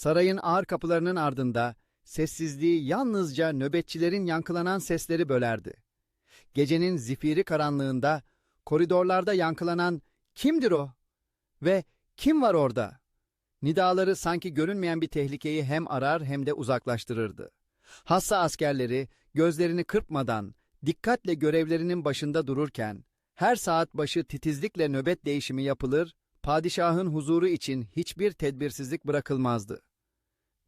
Sarayın ağır kapılarının ardında sessizliği yalnızca nöbetçilerin yankılanan sesleri bölerdi. Gecenin zifiri karanlığında koridorlarda yankılanan "Kimdir o?" ve "Kim var orada?" nidaları sanki görünmeyen bir tehlikeyi hem arar hem de uzaklaştırırdı. Hassa askerleri gözlerini kırpmadan dikkatle görevlerinin başında dururken her saat başı titizlikle nöbet değişimi yapılır, padişahın huzuru için hiçbir tedbirsizlik bırakılmazdı.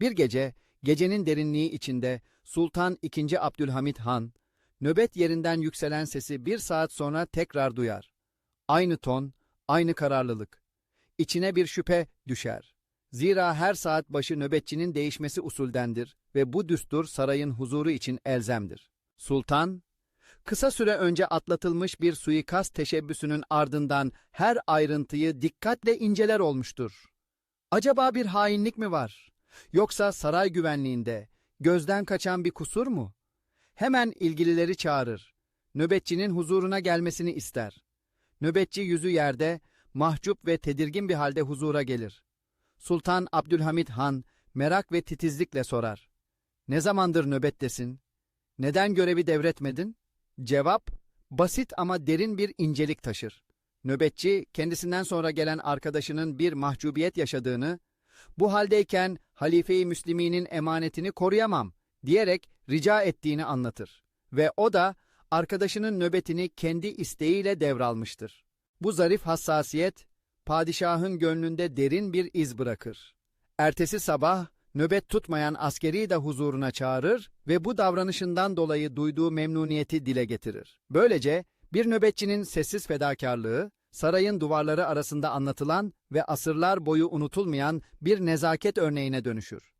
Bir gece, gecenin derinliği içinde Sultan II. Abdülhamit Han, nöbet yerinden yükselen sesi bir saat sonra tekrar duyar. Aynı ton, aynı kararlılık. İçine bir şüphe düşer. Zira her saat başı nöbetçinin değişmesi usuldendir ve bu düstur sarayın huzuru için elzemdir. Sultan, kısa süre önce atlatılmış bir suikast teşebbüsünün ardından her ayrıntıyı dikkatle inceler olmuştur. Acaba bir hainlik mi var? Yoksa saray güvenliğinde gözden kaçan bir kusur mu? Hemen ilgilileri çağırır. Nöbetçinin huzuruna gelmesini ister. Nöbetçi yüzü yerde, mahcup ve tedirgin bir halde huzura gelir. Sultan Abdülhamit Han merak ve titizlikle sorar. Ne zamandır nöbettesin? Neden görevi devretmedin? Cevap, basit ama derin bir incelik taşır. Nöbetçi, kendisinden sonra gelen arkadaşının bir mahcubiyet yaşadığını, bu haldeyken halife-i Müslimi'nin emanetini koruyamam diyerek rica ettiğini anlatır. Ve o da arkadaşının nöbetini kendi isteğiyle devralmıştır. Bu zarif hassasiyet, padişahın gönlünde derin bir iz bırakır. Ertesi sabah nöbet tutmayan askeri de huzuruna çağırır ve bu davranışından dolayı duyduğu memnuniyeti dile getirir. Böylece bir nöbetçinin sessiz fedakarlığı, sarayın duvarları arasında anlatılan ve asırlar boyu unutulmayan bir nezaket örneğine dönüşür.